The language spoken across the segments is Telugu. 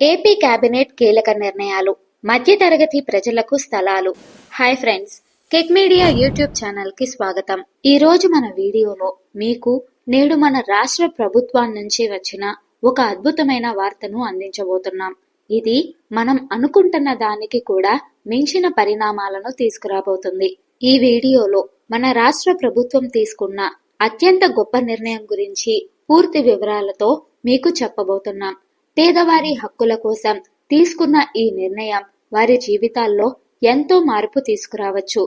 ఏపీ కేబినెట్ కీలక నిర్ణయాలు మధ్యతరగతి ప్రజలకు స్థలాలు. Hi friends kick media YouTube ఛానల్కి స్వాగతం. ఈ రోజు మన వీడియోలో మీకు నేడు మన రాష్ట్ర ప్రభుత్వం నుంచి వచ్చిన ఒక అద్భుతమైన వార్తను అందించబోతున్నాం. ఇది మనం అనుకుంటున్న దానికి కూడా మించిన పరిణామాలను తీసుకురాబోతుంది. ఈ వీడియోలో మన రాష్ట్ర ప్రభుత్వం తీసుకున్న అత్యంత గొప్ప నిర్ణయం గురించి పూర్తి వివరాలతో మీకు చెప్పబోతున్నాం. పేదవారి హక్కుల కోసం తీసుకున్న ఈ నిర్ణయం వారి జీవితాల్లో ఎంతో మార్పు తీసుకురావచ్చు.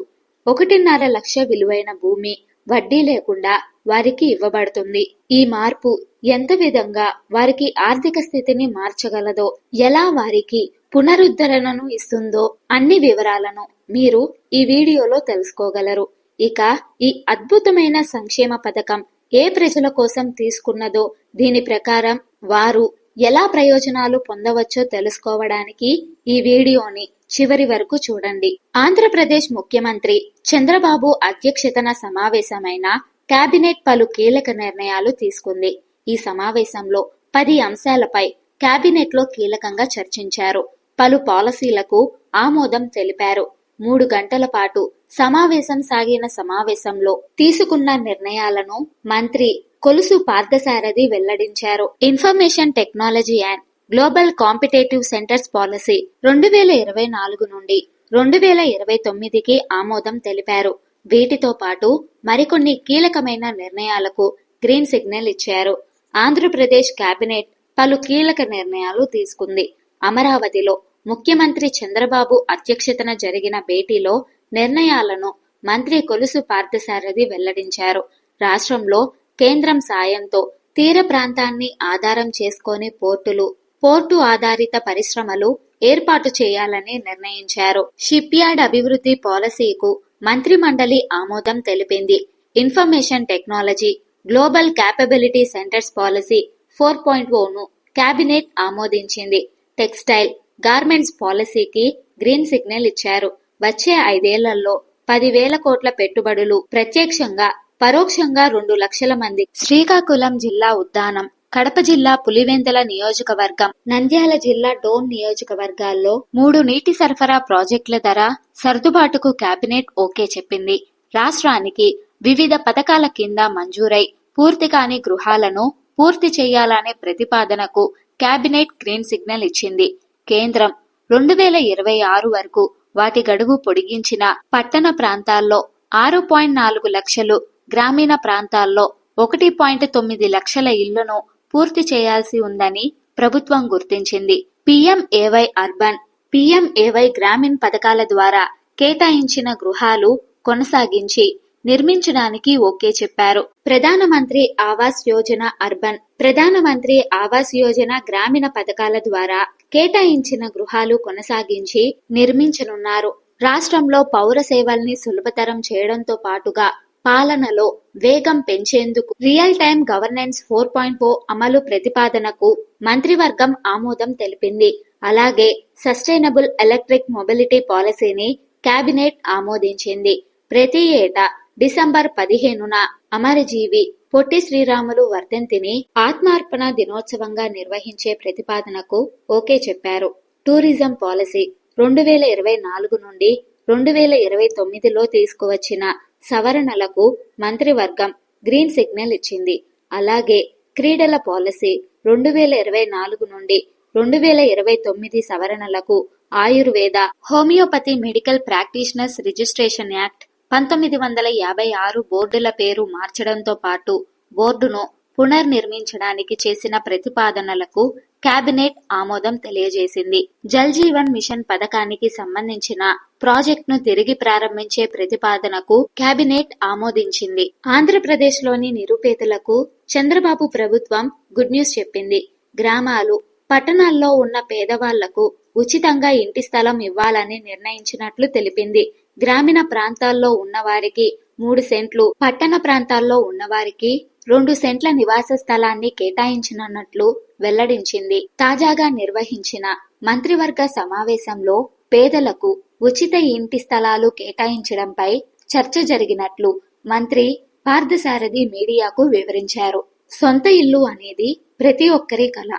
ఒకటిన్నర లక్ష విలువైన భూమి వడ్డీ లేకుండా వారికి ఇవ్వబడుతుంది. ఈ మార్పు ఎంత విధంగా వారికి ఆర్థిక స్థితిని మార్చగలదో ఎలా వారికి పునరుద్ధరణను ఇస్తుందో అన్ని వివరాలను మీరు ఈ వీడియోలో తెలుసుకోగలరు. ఇక ఈ అద్భుతమైన సంక్షేమ పథకం ఏ ప్రజల కోసం తీసుకున్నదో దీని ప్రకారం వారు ఎలా ప్రయోజనాలు పొందవచ్చో తెలుసుకోవడానికి ఈ వీడియోని చివరి వరకు చూడండి. ఆంధ్రప్రదేశ్ ముఖ్యమంత్రి చంద్రబాబు అధ్యక్షతన సమావేశమైన కేబినెట్ పలు కీలక నిర్ణయాలు తీసుకుంది. ఈ సమావేశంలో పది అంశాలపై కేబినెట్లో కీలకంగా చర్చించారు. పలు పాలసీలకు ఆమోదం తెలిపారు. మూడు గంటల పాటు సమావేశం సాగిన సమావేశంలో తీసుకున్న నిర్ణయాలను మంత్రి కొలుసు పార్థసారథి వెల్లడించారు. Information technology and global competitive centres policy రెండు వేల ఇరవై నాలుగు నుండి రెండు వేల ఇరవై తొమ్మిదికి ఆమోదం తెలిపారు. వీటితో పాటు మరికొన్ని కీలకమైన నిర్ణయాలకు గ్రీన్ సిగ్నల్ ఇచ్చారు. ఆంధ్రప్రదేశ్ కేబినెట్ పలు కీలక నిర్ణయాలు తీసుకుంది. అమరావతిలో ముఖ్యమంత్రి చంద్రబాబు అధ్యక్షతన జరిగిన భేటీలో నిర్ణయాలను మంత్రి కొలుసు పార్థసారథి వెల్లడించారు. రాష్ట్రంలో కేంద్రం సాయంతో తీర ప్రాంతాన్ని ఆధారం చేసుకొని పోర్టులు పోర్టు ఆధారిత పరిశ్రమలు ఏర్పాటు చేయాలని నిర్ణయించారు. షిప్ యార్డ్ అభివృద్ధి పాలసీకు మంత్రి మండలి ఆమోదం తెలిపింది. Information technology global capability centres policy four point o cabinet ఆమోదించింది. టెక్స్టైల్ గార్మెంట్స్ పాలసీకి గ్రీన్ సిగ్నల్ ఇచ్చారు. వచ్చే ఐదేళ్ళలో పదివేల కోట్ల పెట్టుబడులు ప్రత్యక్షంగా పరోక్షంగా రెండు లక్షల మంది. శ్రీకాకుళం జిల్లా ఉద్దానం కడప జిల్లా పులివెందల నియోజకవర్గం నంద్యాల జిల్లా డోన్ నియోజకవర్గాల్లో మూడు నీటి సరఫరా ప్రాజెక్టుల ధర సర్దుబాటుకు కేబినెట్ ఓకే చెప్పింది. రాష్ట్రానికి వివిధ పథకాల కింద మంజూరై పూర్తి కాని గృహాలను పూర్తి చేయాలనే ప్రతిపాదనకు కేబినెట్ గ్రీన్ సిగ్నల్ ఇచ్చింది. కేంద్రం రెండు వేల ఇరవై ఆరు వరకు వాటి గడువు పొడిగించిన పట్టణ ప్రాంతాల్లో ఆరు పాయింట్ నాలుగు లక్షలు గ్రామీణ ప్రాంతాల్లో ఒకటి పాయింట్ తొమ్మిది లక్షల ఇళ్ళను పూర్తి చేయాల్సి ఉందని ప్రభుత్వం గుర్తించింది. పిఎంఏవై అర్బన్ పిఎంఏవై గ్రామీణ పథకాల ద్వారా కేటాయించిన గృహాలు కొనసాగించి నిర్మించడానికి ఓకే చెప్పారు. ప్రధానమంత్రి ఆవాస్ యోజన అర్బన్ ప్రధానమంత్రి ఆవాస్ యోజన గ్రామీణ పథకాల ద్వారా కేటాయించిన గృహాలు కొనసాగించి నిర్మించనున్నారు. రాష్ట్రంలో పౌర సేవల్ని సులభతరం చేయడంతో పాటుగా పాలనలో వేగం పెంచేందుకు real time governance four point o అమలు ప్రతిపాదనకు మంత్రివర్గం ఆమోదం తెలిపింది. అలాగే సస్టైనబుల్ ఎలక్ట్రిక్ మొబిలిటీ పాలసీని కేబినెట్ ఆమోదించింది. ప్రతి ఏటా డిసెంబర్ పదిహేనున అమరజీవి పొట్టి శ్రీరాములు వర్ధంతిని ఆత్మార్పణ దినోత్సవంగా నిర్వహించే ప్రతిపాదనకు ఓకే చెప్పారు. టూరిజం పాలసీ రెండు వేల ఇరవై నాలుగు నుండి రెండు వేల ఇరవై తొమ్మిదిలో తీసుకువచ్చిన సవరణలకు మంత్రివర్గం గ్రీన్ సిగ్నల్ ఇచ్చింది. అలాగే క్రీడల పాలసీ రెండు వేల ఇరవై నాలుగు నుండి రెండు వేల ఇరవై తొమ్మిది సవరణలకు Ayurveda homeopathy medical practitioners registration act పంతొమ్మిది వందల యాభై ఆరు బోర్డుల పేరు మార్చడంతో పాటు బోర్డును పునర్నిర్మించడానికి చేసిన ప్రతిపాదనలకు కేబినెట్ ఆమోదం తెలియజేసింది. జల్ జీవన్ మిషన్ పథకానికి సంబంధించిన ప్రాజెక్టును తిరిగి ప్రారంభించే ప్రతిపాదనకు కేబినెట్ ఆమోదించింది. ఆంధ్రప్రదేశ్లోని నిరుపేదలకు చంద్రబాబు ప్రభుత్వం గుడ్ న్యూస్ చెప్పింది. గ్రామాలు పట్టణాల్లో ఉన్న పేదవాళ్ళకు ఉచితంగా ఇంటి స్థలం ఇవ్వాలని నిర్ణయించినట్లు తెలిపింది. గ్రామీణ ప్రాంతాల్లో ఉన్నవారికి మూడు సెంట్లు పట్టణ ప్రాంతాల్లో ఉన్నవారికి రెండు సెంట్ల నివాస స్థలాన్ని కేటాయించనున్నట్లు వెల్లడించింది. తాజాగా నిర్వహించిన మంత్రివర్గ సమావేశంలో పేదలకు ఉచిత ఇంటి స్థలాలు కేటాయించడంపై చర్చ జరిగినట్లు మంత్రి పార్థసారథి మీడియాకు వివరించారు. సొంత ఇల్లు అనేది ప్రతి ఒక్కరి కల.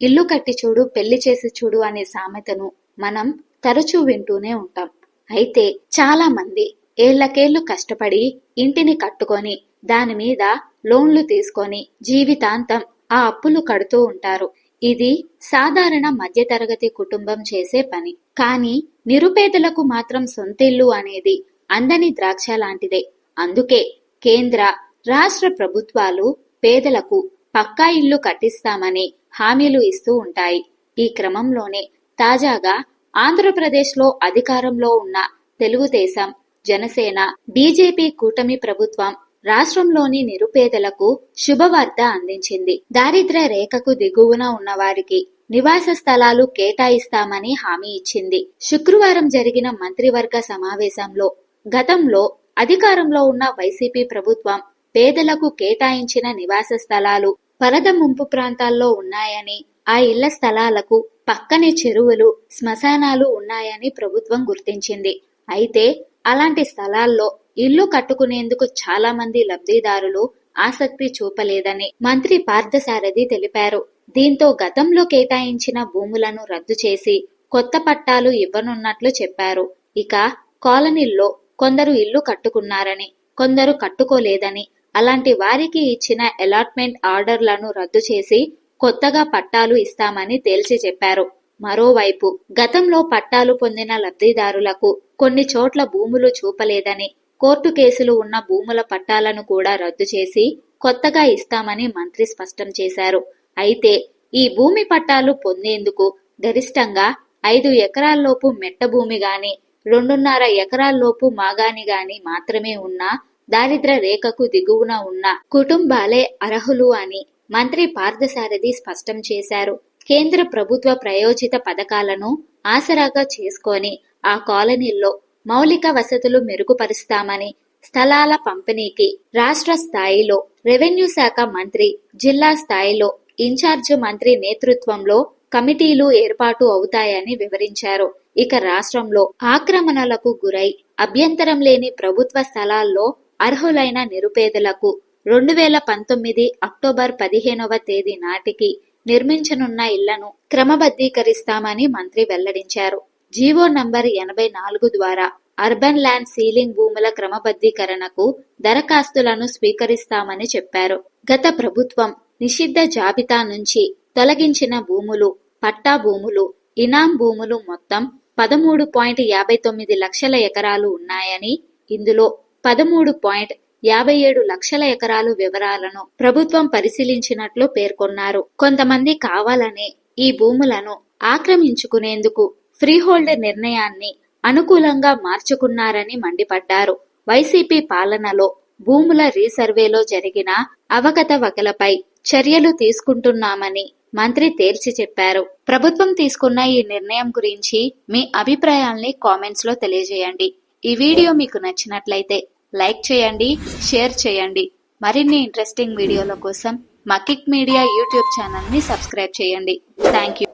ఇల్లు కట్టి చూడు పెళ్ళి చేసి చూడు అనే సామెతను మనం తరచూ వింటూనే ఉంటాం. అయితే చాలా మంది ఏళ్ళకేళ్ళు కష్టపడి ఇంటిని కట్టుకొని దాని మీద లోన్లు తీసుకొని జీవితాంతం ఆ అప్పులు కడుతూ ఉంటారు. ఇది సాధారణ మధ్యతరగతి కుటుంబం చేసే పని. కానీ నిరుపేదలకు మాత్రం సొంతిల్లు అనేది అందని ద్రాక్ష లాంటిదే. అందుకే కేంద్ర రాష్ట్ర ప్రభుత్వాలు పేదలకు పక్కా ఇల్లు కట్టిస్తామని హామీలు ఇస్తూ ఉంటాయి. ఈ క్రమంలోనే తాజాగా ఆంధ్రప్రదేశ్లో అధికారంలో ఉన్న తెలుగుదేశం జనసేన బీజేపీ కూటమి ప్రభుత్వం రాష్ట్రంలోని నిరుపేదలకు శుభవార్త అందించింది. దారిద్ర రేఖకు దిగువన ఉన్న వారికి నివాస స్థలాలు కేటాయిస్తామని హామీ ఇచ్చింది. శుక్రవారం జరిగిన మంత్రివర్గ సమావేశంలో గతంలో అధికారంలో ఉన్న వైసీపీ ప్రభుత్వం పేదలకు కేటాయించిన నివాస స్థలాలు వరద ముంపు ప్రాంతాల్లో ఉన్నాయని ఆ ఇళ్ళ స్థలాలకు పక్కనే చెరువులు శ్మశానాలు ఉన్నాయని ప్రభుత్వం గుర్తించింది. అయితే అలాంటి స్థలాల్లో ఇల్లు కట్టుకునేందుకు చాలా మంది లబ్ధిదారులు ఆసక్తి చూపలేదని మంత్రి పార్థసారథి తెలిపారు. దీంతో గతంలో కేటాయించిన భూములను రద్దు చేసి కొత్త పట్టాలు ఇవ్వనున్నట్లు చెప్పారు. ఇక కాలనీల్లో కొందరు ఇల్లు కట్టుకున్నారని కొందరు కట్టుకోలేదని అలాంటి వారికి ఇచ్చిన అలాట్మెంట్ ఆర్డర్లను రద్దు చేసి కొత్తగా పట్టాలు ఇస్తామని తేల్చి చెప్పారు. మరోవైపు గతంలో పట్టాలు పొందిన లబ్ధిదారులకు కొన్ని చోట్ల భూములు చూపలేదని కోర్టు కేసులు ఉన్న భూముల పట్టాలను కూడా రద్దు చేసి కొత్తగా ఇస్తామని మంత్రి స్పష్టం చేశారు. అయితే ఈ భూమి పట్టాలు పొందేందుకు గరిష్టంగా ఐదు ఎకరాల్లోపు మెట్ట భూమి గాని రెండున్నర ఎకరాల్లోపు మాగాని గాని మాత్రమే ఉన్నా దారిద్ర రేఖకు దిగువన ఉన్న కుటుంబాలే అర్హులు అని మంత్రి పార్థసారథి స్పష్టం చేశారు. కేంద్ర ప్రభుత్వ ప్రయోజిత పథకాలను ఆసరాగా చేసుకొని ఆ కాలనీల్లో మౌలిక వసతులు మెరుగుపరుస్తామని స్థలాల పంపిణీకి రాష్ట్ర స్థాయిలో రెవెన్యూ శాఖ మంత్రి జిల్లా స్థాయిలో ఇన్ఛార్జ్ మంత్రి నేతృత్వంలో కమిటీలు ఏర్పాటు అవుతాయని వివరించారు. ఇక రాష్ట్రంలో ఆక్రమణలకు గురై అభ్యంతరం లేని ప్రభుత్వ స్థలాల్లో అర్హులైన నిరుపేదలకు రెండు వేల పంతొమ్మిది అక్టోబర్ పదిహేనవ తేదీ నాటికి నిర్మించనున్న ఇళ్ళను క్రమబద్ధీకరిస్తామని మంత్రి వెల్లడించారు. జీవో నంబర్ ఎనభై నాలుగు ద్వారా అర్బన్ ల్యాండ్ సీలింగ్ భూముల క్రమబద్ధీకరణకు దరఖాస్తులను స్వీకరిస్తామని చెప్పారు. గత ప్రభుత్వం నిషిద్ధ జాబితా నుంచి తొలగించిన భూములు పట్టా భూములు ఇనాం భూములు మొత్తం పదమూడు పాయింట్ యాభై తొమ్మిది లక్షల ఎకరాలు ఉన్నాయని ఇందులో పదమూడు పాయింట్ యాభై ఏడు లక్షల ఎకరాలు వివరాలను ప్రభుత్వం పరిశీలించినట్లు పేర్కొన్నారు. కొంతమంది కావాలని ఈ భూములను ఆక్రమించుకునేందుకు ఫ్రీహోల్డర్ నిర్ణయాన్ని అనుకూలంగా మార్చుకున్నారని మండిపడ్డారు. వైసీపీ పాలనలో భూముల రీసర్వేలో జరిగిన అవకతవకలపై చర్యలు తీసుకుంటున్నామని మంత్రి తేల్చి చెప్పారు. ప్రభుత్వం తీసుకున్న ఈ నిర్ణయం గురించి మీ అభిప్రాయాల్ని కామెంట్స్లో తెలియజేయండి. ఈ వీడియో మీకు నచ్చినట్లయితే లైక్ చేయండి షేర్ చేయండి. మరిన్ని ఇంట్రెస్టింగ్ వీడియోల కోసం మకిక్ మీడియా యూట్యూబ్ ఛానల్ని సబ్స్క్రైబ్ చేయండి. Thank you.